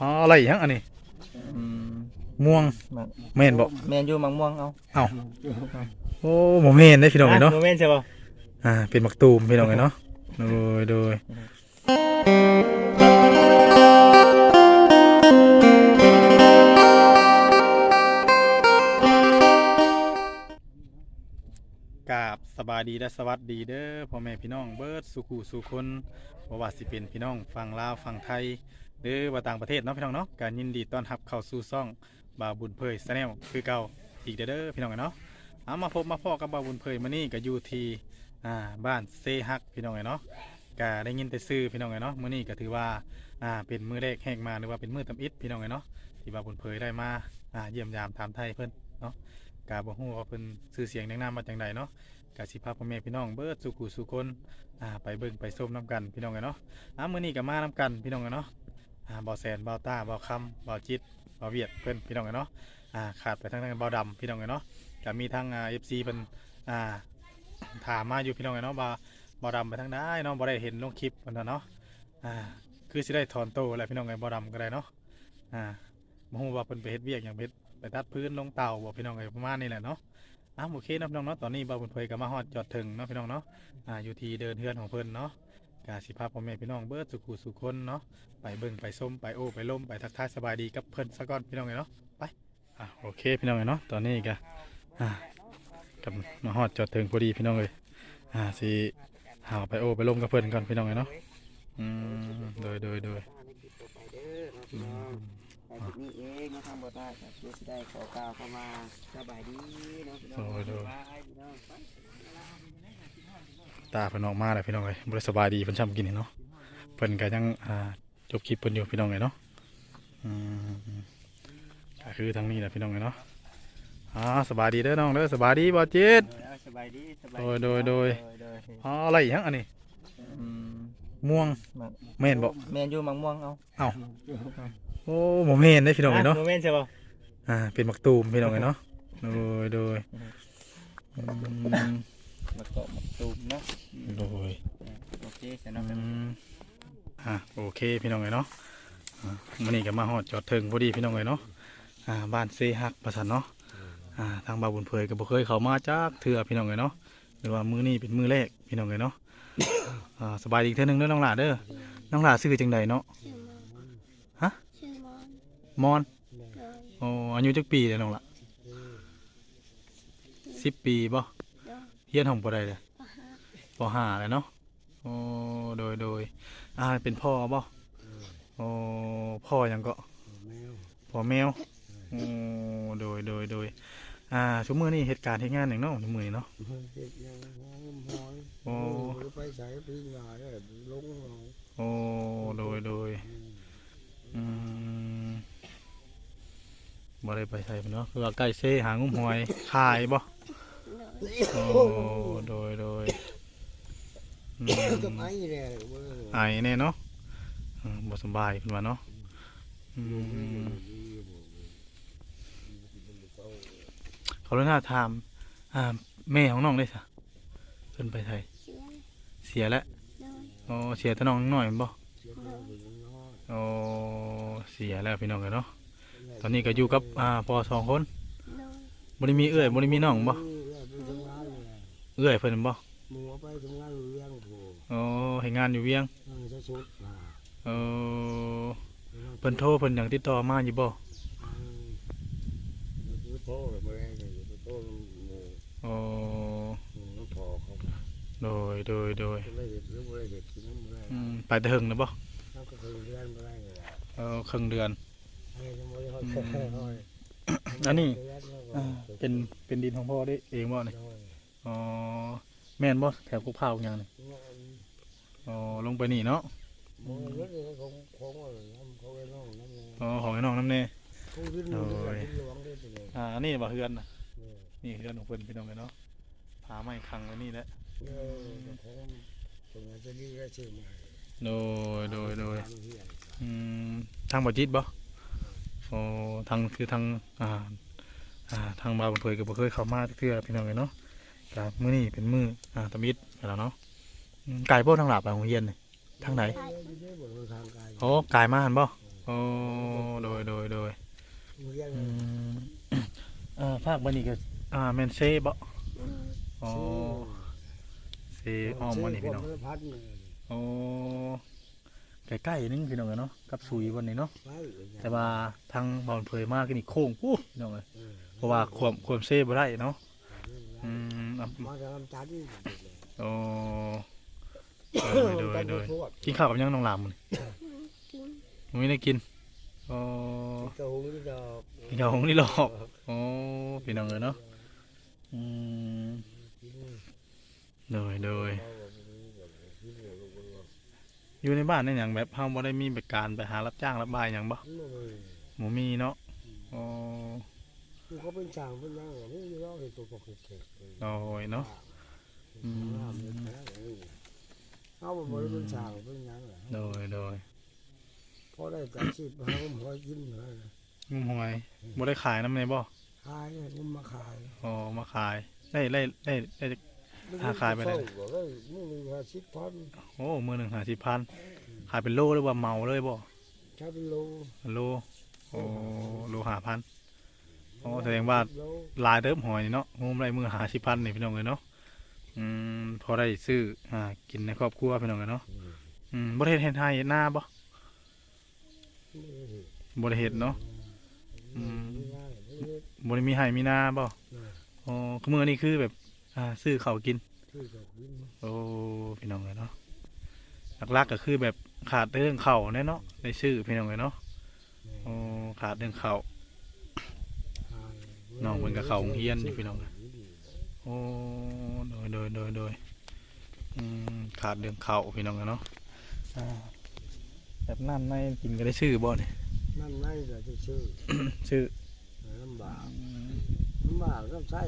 อ๋ออะไรอีกฮะอันนี้อืมม่วงมักแม่นบ่แม่นอยู่มังม่วงเอาเอ้าโอ้บ่แม่นได้พี่น้องเนาะบ่แม่นใช่บ่อ่า เป็นมักตูมพี่น้องเนาะ โดยโดยกราบสบายดีและสวัสดีเด้อพ่อแม่พี่น้องเบิร์ดสุขูสุคนบ่ว่าสิเป็นพี่น้องฝั่งลาวฝั่งไทย หรือว่าต่างประเทศเนาะพี่น้องเนาะการยินดีต้อนรับเข้าสู่ซ่องบาบุญเผยแนลคือเก่าอีกเด้อพี่น้องเนาะเอามาพบมาพ่อกับบาบุญเผยมื้อนี้ก็อยู่ที่อ่าบ้านเซฮักพี่น้องเนาะก็ได้ยินแต่ชื่อพี่น้องเนาะมื้อนี้ก็ถือว่าอ่าเป็นมื้อแรกแหกมาหรือว่าเป็นมื้อตำอิดพี่น้องเนาะที่บาบุญเผยได้มาอ่าเยี่ยมยามถามไทยเพิ่นเนาะก็บ่ฮู้ว่าเพิ่นชื่อเสียงแนะนำมาจังใดเนาะกาสิพาพ่อแม่พี่น้องเบิดสุขุสุคนอ่าไปเบิ่งไปส้มน้ำกันพี่น้องเนาะอ่ามื้อนี้ก็มาน้ำกันพี่น้องกันเนาะ อ่าบ่าวแสนบ่าวต้าบ่าวคำบ่าวจิตบ่าวเวียดเพิ่อนพี่น้องกันเนาะอ่าขาดไปทางทางบ่าวดำพี่น้องกันเนาะก็มีทางเอ่า FC เพิ่นอ่าถามมาอยู่พี่น้องกันเนาะบ่าบ่ดำไปทางใดเนาะบ่ได้เห็นลงคลิปเพิ่นเนาะอ่าคือสิได้ถอนโตวแหละพี่น้องไงบ่าวดำก็ได้เนาะอ่าบ่ฮู้ว่าเพิ่นไปเฮ็ดเวียกหยังไปเฮ็ดไปตัดพื้นลงเตาบ่พี่น้องไงประมาณนี้แหละเนาะอะโอเคนะพี่น้องเนาะตอนนี้บ่าวบุญเผยก็มาฮอดจอดถึงเนาะพี่น้องเนาะอ่าอยู่ที่เดินเฮือนของเพิ่นเนาะ กาสิพาพ่อแม่พี่น้องเบิดสุขุสุคนเนาะไปเบิ่งไปส้มไปโอ้ไปล้มไปทักทายสบายดีกับเพิ่นซะก่อนพี่น้องเนาะไปอะโอเคพี่น้องเนาะตอนนี้ก็อ่ากับมาฮอดจอดถึงพอดีพี่น้องเลยอ่าสิหาไปโอ้ไปล้มกับเพิ่นก่อนพี่น้องเนาะอืมโดยโดยโดยอืมแต่จุดนี้เองนะทางบทได้ครับเพื่อสิได้ขอกล่าวเข้ามาสบายดีเนาะพี่น้องโอ้ยโดยสบายพี่น้องไป ตาเพิ่นออกมาแล้วพี่น้องเอ้ยบ่ได้สบายดีเพิ่นช้ำกินนี่เนาะเพิ่นก็ยังอ่าจบคลิปเพิ่นอยู่พี่น้องเอ้ยเนาะอืมก็คือทางนี้แหละพี่น้องเอ้ยเนาะอ่าสบายดีเด้อน้องเด้อสบายดีบ่จิตเอาสบายดีสบายโดยโดยโดย โดยอ๋ออะไรอีกฮะอันนี้อืมม่วงมักแม่นบ่แม่นอยู่มังม่วงเอาเอ้าโอ้บ่แม่นเด้พี่น้องเอ้ยเนาะบ่แม่นใช่บ่อ่าเป็นมักตูมพี่น้องเอ้ยเนาะ โดยโดยอืม มักเกาะมักตูมเนาะโดยโอเคสอืนองมอะโอเคพี่น้องเอ้ยเนาะอ่ามื้อนี้ก็มาฮอดจอดถึงพอดีพี่น้องเอ้ยเนาะอ่าบ้านเซฮักประสันเนาะอ่าทางบ่าวบุญเผยก็บ่เคยเข้ามาจักเทื่อพี่น้องเอ้ยเนาะหรือว่ามื้อนี้เป็นมื้อแรกพี่น้องเอ้ยเนาะอ่าสบายดีอีกเทื่อหนึงเด้อน้องหลาเด้อน้องหลาชื่อจังใดเนาะชื่อมอนฮะชื่อมอนมอนเลยโอ้อายุจักปีเด้อน้องหละ10ปีบ่โดยเฮียนห้องบ่ได้เด้อปะฮะปห้าแล้วเนาะโอ้โดยโดยอ่าเป็นพ่อบ่โอ้พ่อหยังก็พ่อแมวโอ้โดยโดยโดยอ่าชั่วมือนี่เหตุการณ์เหตุงานอย่างเนาะชั่วมือนี่เนาะเฮ็ดยังหอมหอยโอ้ไปใส่ปีงาเลยลงเอาโอ้โดยโดยอืมบ่ได้ไปใส่เพิ่นเนาะคือว่าใกล้เซหางุ้มหอยขายบ่เลย โอ้โดยโดยอืมกับไอ้เนี่ยเว้ยไอแน่เนาะอืมบ่สำบายเพิ่นว่าเนาะอืมเขาเลยน่าถามอ่าแม่ของน้องได้ซะเพิ่นไปไสเชื่อเสียแล้วเลยโอ้เสียแต่น้องน้อยแม่นบ่เลยโอ้เสียแล้วพี่น้องกันเนาะตอนนี้ก็อยู่กับอ่าพ่อสองคนเลยบ่ได้มีเอื้อยบ่ได้มีน้องบ่ไปทำงานเลย เอื้อยเพิ่นบ่หมูไปทำงานเลี้ยงโถโอ้เฮ็ดงานอยู่เวียงนั่งจะสุดอ่าเออเพิ่นโทรเพิ่นหยังติดต่อมาอยู่บ่คือพ่อกับแม่เนี่ยคือพ่อหมูโอ้หมูพอเขาโดยโดยโดยไม่เห็ดหรือไม่เห็ดกินน้ำแรงอืมไปแต่หึงนะบ่เขาก็เคยเลี้ยงไม่ได้เลยเออครึ่งเดือนไอ้ยังไม่ได้เขาแค่ห้อยอันนี้อ่าเป็นเป็นดินของพ่อได้เองบ่นี่ อ๋อแม่นบ่แถวกุกเผาหยังนี่อ๋อลงไปนี่เนาะหมูรถเลยของของอะไรน้ำเขาไว้น้องน้ำเลยอ๋อของไอ้น้องนำแน่เขาดิ้นหลวงได้ไปเลยอ่าอันนี้บ่เฮือนน่ะนี่เฮือนของเพิ่นพี่น้องกันเนาะผาไม้คังไว้นี่แหละเออของตรงนั้นจะดีก็ชื่อมาโดยโดยโดยอืมทางบ่จิตบ่โอ้ทางคือทางอ่าอ่าทางบาวเผยก็บ่เคยเข้ามาเทื่อพี่น้องกันเนาะ ก็มื้อนี้เป็นมื้ออ่าตะมิดไปแล้วเนาะอืมไก่โพดทางหลับไปโรงเรียนนี่ทางไหนทางกายโอ้ไก่มาหั่นบ่โอ้โดยโดยโดยเรียนอืมอ่าภาคบันนี้ก็อ่าแมนเซ่บ่โดยอ๋อเซ่อ้อมบันนี้พี่น้องพัดเนี่ยโอ้ใกล้ๆนึงพี่น้องเอ้ยเนาะกับสุยวันนี้เนาะไปแต่ว่าทางบอลเผยมากนี่โค้งปุ๊พี่น้องเอ้ยเพราะว่าความความเซ่บ่ได้เนาะ อืมอะมาจากลำจันทร์โอ้โดยโดยโดยกินข้าวกับยังน้องหลามมื้อนี้กินมื้อนี้ได้กินโอ้กระหงที่ดอกกินข้าวของนี่หรอกโอ้พี่น้องเอ้ยเนาะอืมโดยโดยอยู่ในบ้านนี่อย่างแบบเฮาบ่ได้มีแบบการไปหารับจ้างรับบายหยังบ่หมูมีเนาะอ๋อ คือเขาเป็นช่างเป็นยังไม่รู้เราเห็นตัวปกติโอ้ยเนาะอืมเอาไปบริเป็นช่างเป็นยังไงโดยโดยพอได้แต่ชีพหาผมพอกินเลยงุมหอยบ่ได้ขายนำแม่บ่ขายนี่มาขายอ๋อมาขายได้ได้ได้ได้หาขายไปไหนได้ไม่มีหาชิปพันโอ้มื้อหนึง50,000ขายเป็นโลหรือว่าเหมาเลยบ่ใช้เป็นโลโลโอ้โล5,000 อ๋อแสดงว่าลายเติบหอยนี่เนาะงุมได้มื้อ50,000นี่พี่น้องเอ้ยเนาะอืมพอได้ซื้ออ่ากินในครอบครัวพี่น้องเอ้ยเนาะอืมบ่ได้เฮ็ดเฮ็ดให้เฮ็ดนาบ่บ่ได้เฮ็ดเนาะอืมบริมีไห่มีหน้าบ่อ๋อคือมือนี่คือแบบ อ่า ซื้อเขากินโอ้พี่น้องเลยเนาะหลักๆก็คือแบบขาดเรื่องเข่าแน่เนาะในชื่อพี่น้องเลยเนาะโอ้ขาดเรื่องเข่า น้องเพิ่นก็เข้าโรงเรียนนี่พี่น้องโอ้โดยโดยโดยโดยอืมขาดเรื่องเข่าวพี่น้องเลยเนาะอ่าแบบน้ำในกินก็ได้ชื่อบ่เนี่ยนั่นไม่แต่จะชื่อชื่อลำบากลำบากก็ใช่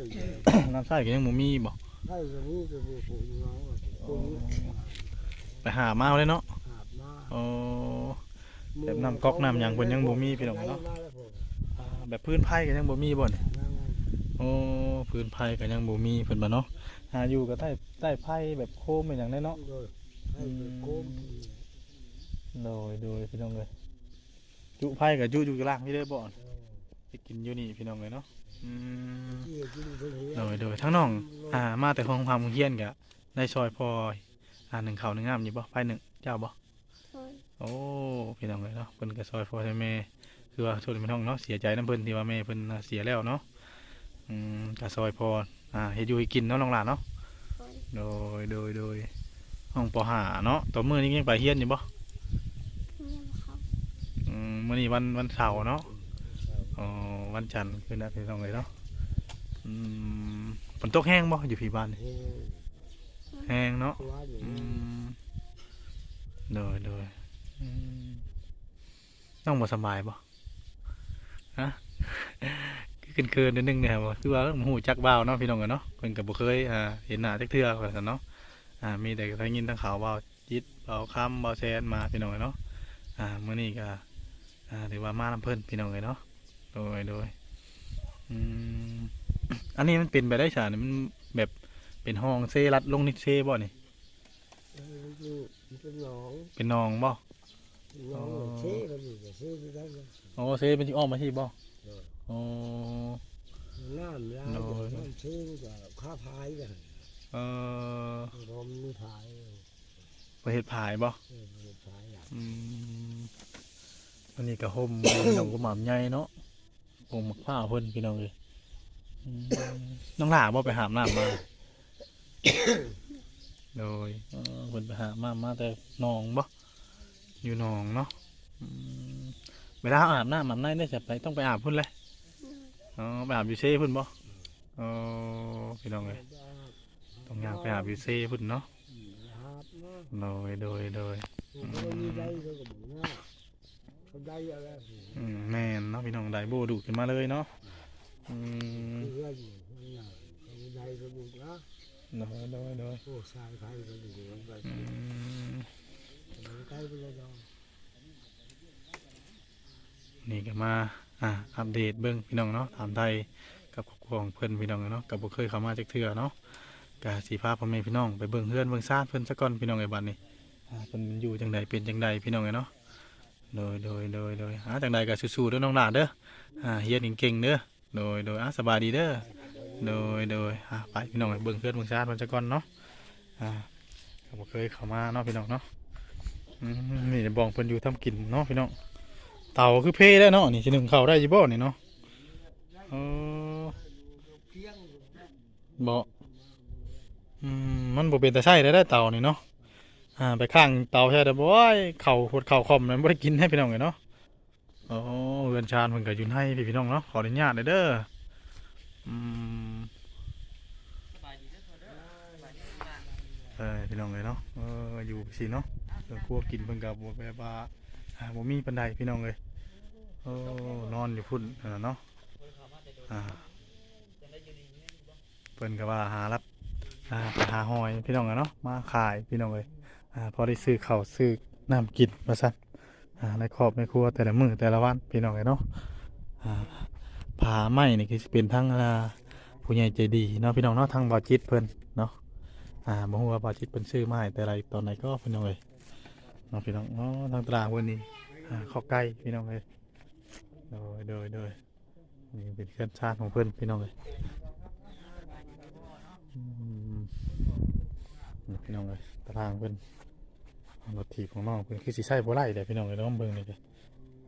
น้ำใส่ก็ยังบ่มีบ่ใช่ตรงนี้ก็ผู้ผู้น้องผู้ไปหามาเอาเลยเนาะหาบมาโอ้แบบน้ำก๊อกน้ำหยังเพิ่นยังบ่มีพี่น้องเนาะอ่าแบบพื้นไผ่ก็ยังบ่มีบ่เนี่ย โอ้พื้นไผ่ก็ยังบ่มีเพิ่นบ่เนาะหาอยู่ก็ใต้ใต้ไผ่แบบโคมเป็นหยังได้เนาะโดยให้โกมโดยโดยพี่น้องเลยจุไผ่ก็จุอยู่ล่างพี่เด้อบ่ไปกินอยู่นี่พี่น้องเลยเนาะอืมที่กินเพิ่นเฮียโดยโดยทั้งน้องอ่ามาแต่ของความเฮียนก็ได้ซอยพออ่าหนึ่งข้าวหนึ่งงามอยู่บ่ไผ่หนึ่งเจ้าบ่โดยโอ้พี่น้องเลยเนาะเพิ่นก็ซอยพ่อซอยแม่คือว่าทุนเป็นห้องเนาะเสียใจน้ำเพิ่นที่ว่าแม่เพิ่นน่ะเสียแล้วเนาะ อืมก็ซอยพออ่าเฮ็ดอยู่ให้กินเนาะน้องหลานเนาะโดยโดยโดยโดยห้องปห้าเนาะต่อมื้อนี้ยังไปเฮียนอยู่บ่เงียบเขาอืมมื้อนี้วันวันเสาร์เนาะอ๋อวันจันทร์คือนะพี่น้องเลยเนาะอืมฝนตกแห้งบ่อยู่พี่บ้านนี่เฮียแห้งเนาะตัวอยู่อืมโดยโดยอืมต้องบ่สำบายบ่ฮะ คือเคินๆนิดนึงเนี่ยบ่คือว่าหูจักบ่าวเนาะพี่น้องกันเนาะเพิ่นก็บ่เคยอ่าเห็นหน้าจักเทื่อว่าซั่นเนาะอ่ามีแต่ได้ยินทางข่าวว่าจิตเบาคำเบาแซนมาพี่น้องกันเนาะอ่ามื้อนี้ก็อ่าถือว่ามานํเพิ่นพี่น้องกันเนาะโดยโดยอืมอันนี้มันเป็นไปได้ซะนี่มันแบบเป็นห้องเซรัดลงนิเซบ่นี่เป็นหนองเป็นหนองบ่หนองเช่กันอยู่เช่ที่ได้อ๋อเซเป็นที่อ้อมมาที่บ่ อ๋อน้ำลายน้ำเช่กับข้าพายกันเอ่อรมนี่พายประเทศผายบ่เออพายอะอืมอันนี้ก็ห่ม น้องก็หม่ำใหญ่เนาะห่มมักผ้าเพิ่นพี่น้องเลยอืมน้องหลาบ่ไปหามน้ำมา โดยเอ่อเพิ่นไปหามามาแต่หนองบ่อยู่หนองเนาะอืมเวลาอาบน้ำอาบในได้จะไปต้องไปอาบพุ่นเลยโดย อ๋อไปอาบอยู่เซ่พุ่นบ่อ๋อพี่น้องเลยต้องอยางไปอาบอยู่เซ่พุ่นเนาะโดยโดยโดยแม่นเนาะพี่น้องได้โบดุขึ้นมาเลยเนาะอืมได้ก็บุกนะโดยโดยโดยโอ้สายไฟก็อยู่ไปอืมใกล้ไปเลยดอก นี่ก็มาอ่าอัปเดตเบิ่งพี่น้องเนาะถามไทยกับครอบครัวของเพิ่อนพี่น้องเนาะกับบ่เคยเข้ามาจักเทื่อเนาะก็สิพาพ่อแม่พี่น้องไปเบิ่งเฮือนเบิ่งซ่านเพิ่อนซะก่อนพี่น้องไอ้บัดนี้อ่าเพิ่นอยู่จังใดเป็นจังใดพี่น้องไอ้เนาะโดยโดยโดยโดยอ่าจังใดก็สู้ๆเด้อน้องหลานเด้ออ่าเฮียนเก่งๆเด้อโดยโดยอ่าสบายดีเด้อโดยโดยอ่าไปพี่น้องไปเบิ่งเพื่อนเบิ่งชาติมันจะก่อนเนาะอ่าก็บ่เคยเข้ามาเนาะพี่น้องเนาะอืมนี่บอกเพิ่นอยู่ทำกินเนาะพี่น้อง เต่าคือเพได้เนาะนี่สิหนึ่งเข้าได้ยู่บ่นี่เนาะเออบ่อืมมันบ่เป็นแตาใช่ได้ได้เต่านี่เนาะอ่าไปข้างเตาใช่แต่บ่อยเข่าหดเข่าคอมนั้นบ่ได้กินให้พี่น้องเลยเนาะโอ้เรือนชานเพิ่นก็อยู่ให้พี่พี่น้องเนาะขออนุญาตเด้อเด้ออืมเออพี่น้องเลยเนาะเอออยู่สิเนาะเออครัวกินเพิ่นก็บ่แบบว่าอ่าบ่มีปานใดพี่น้องเลยโอ้ นอนอยู่พุ่นเนาะเพิ่นก็ว่าหารับหาหอยพี่น้องอะเนาะมาขายพี่น้องเลยอ่าพอได้ซื้อเข้าซื้อน้ำกินมาสั่นอ่าในครอบในครัวแต่ละมือแต่ละวันพี่น้องไอ้เนาะอ่าผาไม้นี่คือเป็นทั้งอ่าผู้ใหญ่ใจดีเนาะพี่น้องเนาะทั้งบ่าวจิตเพิ่นเนาะอ่าบ่ฮู้ว่าบ่าวจิตเพิ่นซื้อมาให้แต่ไรตอนไหนก็พี่น้องเอ้ยเนาะพี่น้องเนาะทางตลาดเพิ่นนี่อ่าข้าวไก่พี่น้องเอ้ย โดยโดยโดยนี่เป็นเครื่องชาติของเพิ่อนพี่น้องเอ้ยอืมพี่น้องเอ้ยตารางเพิ่อนรถถีบของน้องเพิ่อนคือสิใช้บ่ไล่เด้พี่น้องเอ้ยน้องเบิ่งเด้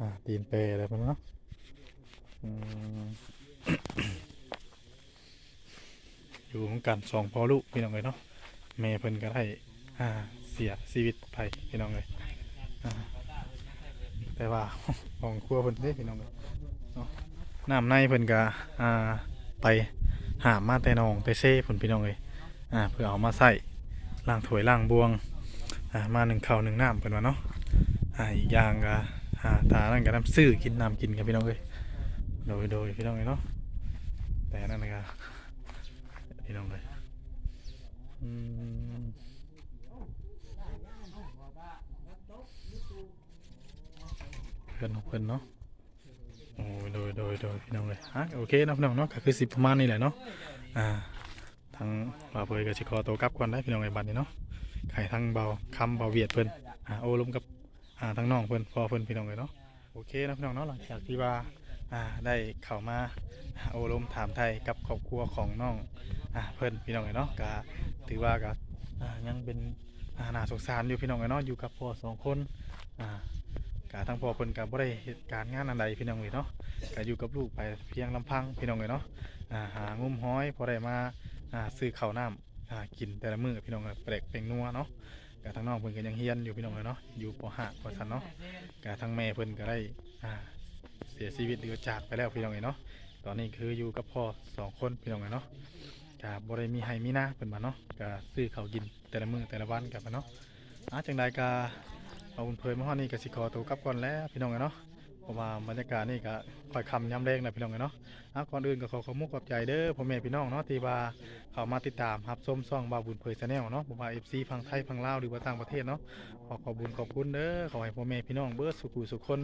อ่าตีนเปรอะไรเพิ่นเนาะอืมอยู่ของกันสองพ่อลูกพี่น้องเอ้ยเนาะแม่เพิ่นก็ได้อ่าเสียชีวิตไปพี่น้องเอ้ยอ่า แต่ว่าของครัวเพิ่นเด้พี่น้องเอ้ยเนาะน้ำในเพิ่นก็อ่าไปหามาแต่นองแต่เซ่เพิ่นพี่น้องเอ้ยอ่าเพื่อเอามาใส่ล้างถ้วยล้างบวงอ่ามาหนึ่งข้าวหนึ่งน้ำเป็นว่าเนาะอ่าอีกอย่างก็อ่าตานั่นก็น้ำซื้อกินน้ำกินกันพี่น้องเลยโดยโดยพี่น้องเลยเนาะแต่นั่นก็พี่น้องเลยอืมเพื่อนของเพื่อนเนาะโอ้ยโดยโดยโดยพี่น้องเลยฮะโอเคนะพี่น้องเนาะก็คือสิประมาณนี้แหละเนาะอ่าทางบ่าวเผยกับชิคอตัวกลับก่อนได้พี่น้องในบัดนี้เนาะไข่ทั้งเบาคำเบาเวียดเพิ่นอ่าโอ้ลมกับอ่าทั้งน้องเพิ่นพอเพิ่นพี่น้องเลยเนาะโอเคนะพี่น้องเนาะหลังจากที่ว่าอ่าได้เข้ามาโอ้ลมถามไทยกับครอบครัวของน้องอ่าเพิ่นพี่น้องเลยเนาะก็ถือว่าก็อ่ายังเป็นอ่าน่าสงสารอยู่พี่น้องเลยเนาะอยู่กับพ่อสองคนอ่า กาทั้งพ่อเพิ่นก็บ่ได้เหตุการณ์งานอันใดพี่น้องเลยเนาะก็อยู่กับลูกไปเพียงลำพังพี่น้องเลยเนาะอ่าหางุ้มห้อยพอได้มาอ่าซื้อข้าวน้ำอ่ากินแต่ละมื้อพี่น้องก็แปลกเป็นนัวเนาะกะทางน้องเพิ่นก็ยังเฮียนอยู่พี่น้องเลยเนาะอยู่ป .5 ป .3 เนาะกะทางแม่เพิ่นก็ได้อ่าเสียชีวิตหรือจากไปแล้วพี่น้องเลยเนาะตอนนี้คืออยู่กับพ่อสองคนพี่น้องเลยเนาะกะบ่ได้มีให้มีหน้าเพิ่นมาเนาะกะซื้อข้าวกินแต่ละมื้อแต่ละวันกับมาเนาะอ่าจังใดกะ เอาคุณเพิ่นมาฮอนี่ก็สิขอตัวกลับก่อนแล้วพี่น้องเลยเนาะเพราะว่าบรรยากาศนี่ก็ค่อยคำย้ำแรงนะพี่น้องเนาะอะก่อนอื่นก็ขอขอบมุกขอบใจเด้อพ่อแม่พี่น้องเนาะที่ว่าเข้ามาติดตามรับชมซ่องบาบุญเผยชาแนลเนาะบ่ว่า FC พังไทยพังลาวหรือว่าต่างประเทศเนาะขอขอบุญขอบคุณเด้อขอให้พ่อแม่พี่น้องเบิดสุขุสุขคน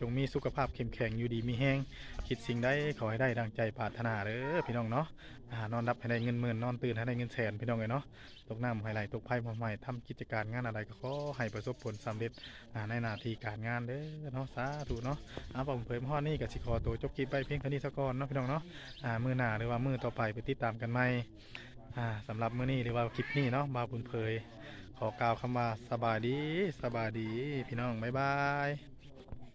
จงมีสุขภาพเข้มแข็งอยู่ดีมีแห้งคิดสิ่งใดขอให้ได้ดังใจปรารถนาเด้อพี่น้องเนาะอ่านอนรับให้ได้เงินหมื่นนอนตื่นให้ได้เงินแสนพี่น้องเลยเนาะตกน้ำให้ไหลตกไผ่มาใหม่ทำกิจการงานอะไรก็ขอให้ประสบผลสำเร็จอ่าในหน้าที่การงานเด้อเนาะสาธุเนาะอ่าผมเผยมาฮอนี่ก็สิขอตัวจบคลิปไปเพียงเท่านี้ซะก่อนเนาะพี่น้องเนาะอ่ามือหน้าหรือว่ามือต่อไปไปติดตามกันไหมอ่าสำหรับมื้อนี้หรือว่าคลิปนี้เนาะมาบุญเผย ขอกล่าวคำว่าสบายดีสบายดี พี่น้องบ๊ายบาย